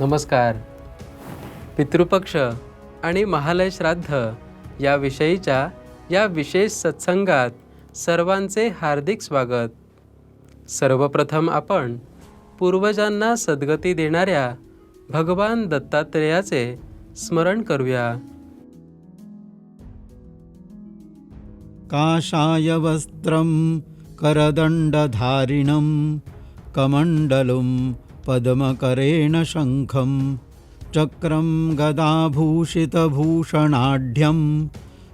नमस्कार. पितृपक्ष आणि महालय श्राद्ध या विषयीच्या या विशेष सत्संगात सर्वांचे हार्दिक स्वागत. सर्वप्रथम आपण पूर्वजांना सद्गती देणाऱ्या भगवान दत्तात्रेयाचे स्मरण करूया. काषायवस्त्रं करदण्डधारिणं कमण्डलुं पद्मकरेण शङ्खं चक्रं गदाभूषितभूषणाढ्यं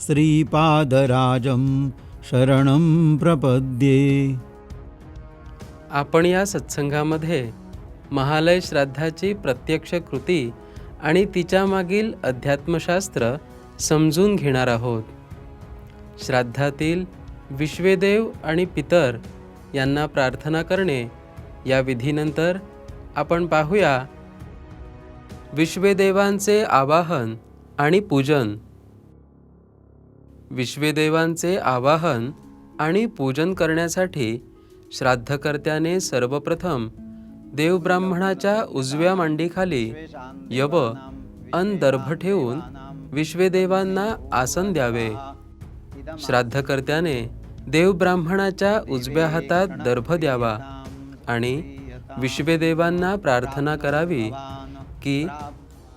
श्रीपादराजं शरणं प्रपद्ये। आपण या सत्संगामध्ये महालय श्राद्धाची प्रत्यक्ष कृती आणि तिच्यामागील अध्यात्मशास्त्र समजून घेणार आहोत. श्राद्धातील विश्वेदेव आणि पितर यांना प्रार्थना करणे या विधीनंतर आपण पाहूया. विश्वेदेवांचे आवाहन आणि पूजन. विश्वेदेवांचे आवाहन आणि पूजन करण्यासाठी श्राद्धकर्त्याने सर्वप्रथम देवब्राह्मणाच्या उजव्या मांडीखाली यव अन दर्भ ठेवून विश्वेदेवांना आसन द्यावे. श्राद्धकर्त्याने देवब्राह्मणाच्या उजव्या हातात दर्भ द्यावा आणि विश्वेदेवांना प्रार्थना करावी की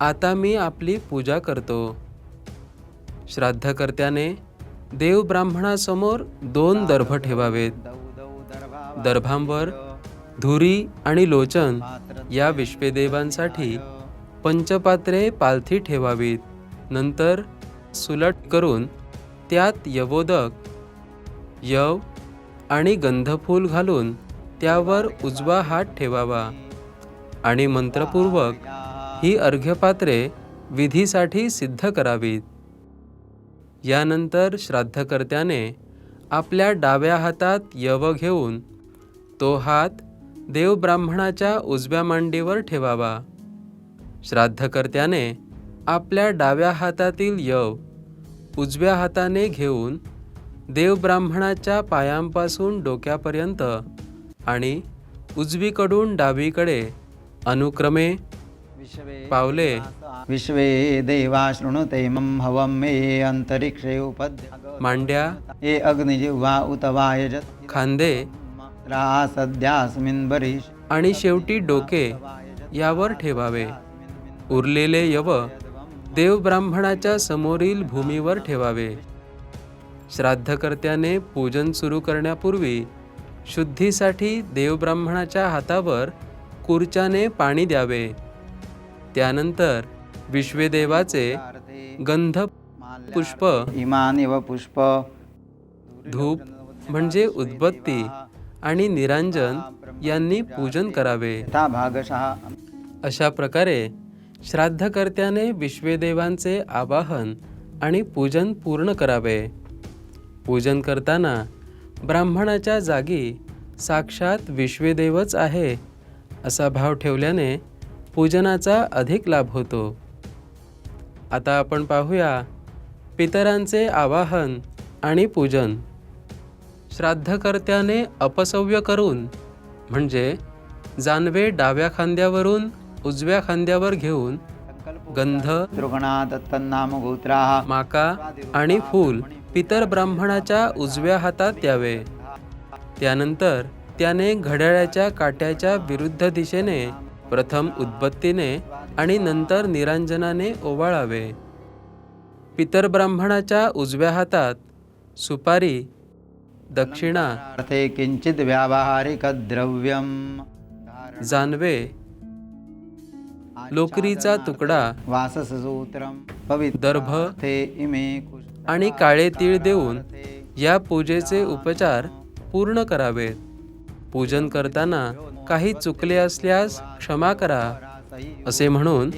आता मी आपली पूजा करतो. श्राद्धकर्त्याने देवब्राह्मणासमोर दोन दर्भ ठेवावेत. दर्भांवर धुरी आणि लोचन या विश्वेदेवांसाठी पंचपात्रे पालथी ठेवावीत. नंतर सुलट करून त्यात यवोदक यव आणि गंधफूल घालून त्यावर उजवा हात ठेवावा. आणि मंत्रपूर्वक ही अर्घ्यपात्रे विधीसाठी सिद्ध करावीत. यानंतर श्राद्धकर्त्याने आपल्या डाव्या हातात यव घेऊन तो हात देवब्राह्मणाच्या उजव्या मांडीवर ठेवावा. श्राद्धकर्त्याने आपल्या डाव्या हातातील यव उजव्या हाताने घेऊन देवब्राह्मणाच्या पायांपासून डोक्यापर्यंत आणि उजवीकडून डावीकडे अनुक्रमे पावले. विश्वे देवा शृणुते मम हवं मे अंतरिक्षे उपद्य मांड्या. ये अग्निजिह्वा उत वायजत खांदे. रा सद्यास्मिन् बरीश आणि शेवटी डोके यावर ठेवावे. उरलेले यव देवब्राह्मणाच्या समोरील भूमीवर ठेवावे. श्राद्धकर्त्याने पूजन सुरू करण्यापूर्वी शुद्धीसाठी देवब्राह्मणाच्या हातावर कुर्च्याने पाणी द्यावे. त्यानंतर विश्वेदेवाचे गंध पुष्प इमानिव पुष्प धूप म्हणजे उद्बत्ती आणि निरांजन यांनी पूजन करावे. अशा प्रकारे श्राद्धकर्त्याने विश्वेदेवांचे आवाहन आणि पूजन पूर्ण करावे. पूजन करताना ब्राह्मणाच्या जागी साक्षात विश्वेदेवच आहे असा भाव ठेवल्याने पूजनाचा अधिक लाभ होतो. आता आपण पाहूया पितरांचे आवाहन आणि पूजन. श्राद्धकर्त्याने अपसव्य करून म्हणजे जानवे डाव्या खांद्यावरून उजव्या खांद्यावर घेऊन गंध तन्नाम गोत्राः माका आणि फूल पितर ब्राह्मणाच्या उजव्या हातात द्यावे. त्यानंतर त्याने घड्याळाच्या काट्याच्या विरुद्ध दिशेने प्रथम उद्बत्तीने आणि नंतर निरांजनाने ओवाळावे. पितर ब्राह्मणाच्या उजव्या हातात सुपारी दक्षिणा अर्थे किंचित व्यावहारिक द्रव्यम. जानवे लोकरीचा तुकडा वाससूत्रम पवित्र दर्भ ते इमे आणि काळे तीळ देऊन या पूजेचे उपचार पूर्ण करावेत. पूजन करताना काही चुकले असल्यास क्षमा करा असे म्हणून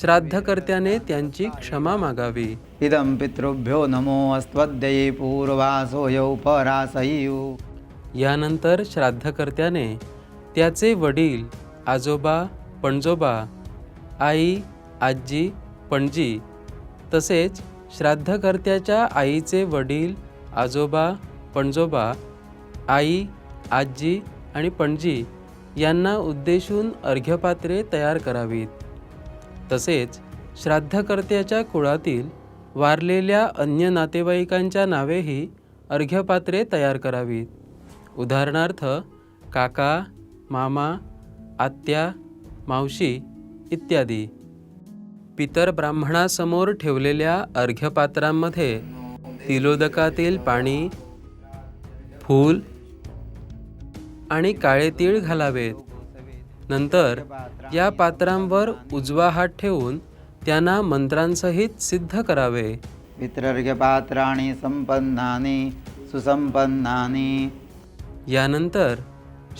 श्राद्धकर्त्याने त्यांची क्षमा मागावी. इदं पितृभ्यो नमो अस्त्वद्यये पूर्वासोऽयौ परासयु यानंतर श्राद्धकर्त्याने त्याचे वडील आजोबा पणजोबा आई आजी पणजी तसेच श्राद्धकर्त्याच्या आईचे वडील आजोबा पणजोबा आई आजी आणि पणजी यांना उद्देशून अर्घ्यपात्रे तयार करावीत. तसेच श्राद्धकर्त्याच्या कुळातील वारलेल्या अन्य नातेवाईकांच्या नावेही अर्घ्यपात्रे तयार करावीत. उदाहरणार्थ काका मामा आत्या मावशी इत्यादी. पितर ब्राह्मणासमोर ठेवलेल्या अर्घ्यपात्रांमध्ये तिलोदकातील पाणी फूल आणि काळे तीळ घालावेत. नंतर या पात्रांवर उजवा हात ठेवून त्यांना मंत्रांसहित सिद्ध करावे. पितृर्घ्यपात्राणि सम्पन्नानि सुसम्पन्नानि यानंतर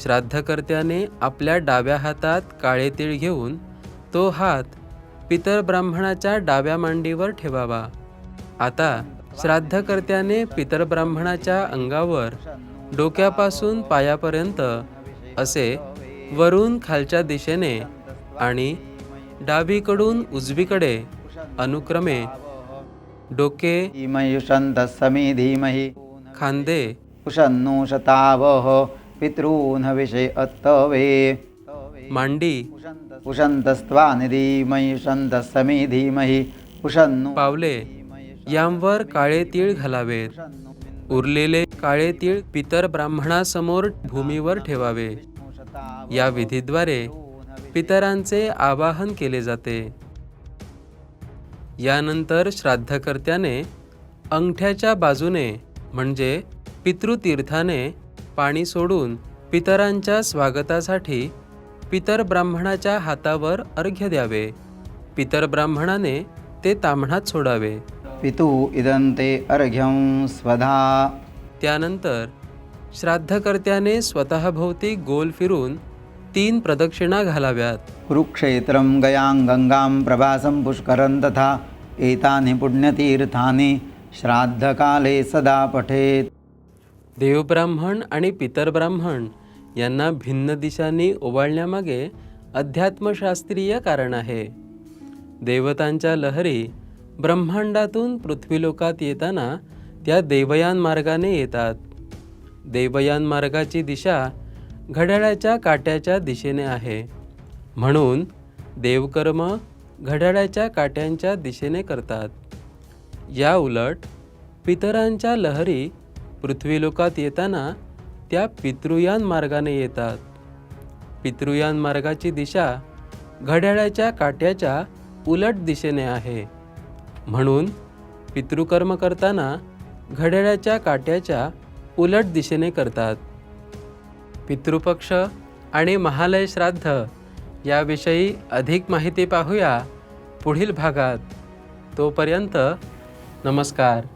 श्राद्धकर्त्याने आपल्या डाव्या हातात काळे तीळ घेऊन तो हात पितर ब्राह्मणाच्या डाव्या मांडीवर ठेवावा. आता श्राद्धकर्त्याने पितर ब्राह्मणाच्या अंगावर डोक्यापासून पायापर्यंत असे वरून खालच्या दिशेने आणि डावीकडून उजवीकडे अनुक्रमे डोके समे धीमहि खांदे पितॄन् विषे अत्तवे। मांडी। धीमहि उशन्नु पावले यांवर काळे तीळ घालावेत। उरलेले काळे तीळ पितर ब्राह्मणासमोर भूमीवर ठेवावे। या विधीद्वारे पितरांचे आवाहन केले जाते। यानंतर श्राद्धकर्त्याने अंगठ्याच्या बाजूने म्हणजे पितृतीर्थाने पाणी सोडून पितरांच्या स्वागतासाठी पितर ब्राह्मणाच्या हातावर अर्घ्य द्यावे. पितर ब्राह्मणाने ते ताम्हणात सोडावे. पितु इदन्ते अर्घ्यं स्वधा. त्यानंतर श्राद्धकर्त्याने स्वतःभोवती गोल फिरून तीन प्रदक्षिणा घालाव्यात. कुरुक्षेत्रं गयां गङ्गां प्रभासं पुष्करं तथा एतानि पुण्यतीर्थानि श्राद्धकाले सदा पठेत्. देवब्राह्मण आणि पितर ब्राह्मण यांना भिन्न दिशांनी ओवाळण्यामागे अध्यात्मशास्त्रीय कारण आहे. देवतांच्या लहरी ब्रह्मांडातून पृथ्वीलोकात येताना त्या देवयान मार्गाने येतात. देवयान मार्गाची दिशा घड्याळाच्या काट्याच्या दिशेने आहे. म्हणून देवकर्म घड्याळाच्या काट्यांच्या दिशेने करतात. या उलट पितरांच्या लहरी पृथ्वीलोकात येताना त्या पितृयान मार्गाने येतात. पितृयान मार्गाची दिशा घड्याळाच्या काट्याच्या उलट दिशेने आहे. म्हणून पितृकर्म करताना घड्याळाच्या काट्याच्या उलट दिशेने करतात. पितृपक्ष आणि महालय श्राद्ध याविषयी अधिक माहिती पाहूया पुढील भागात. तोपर्यंत नमस्कार.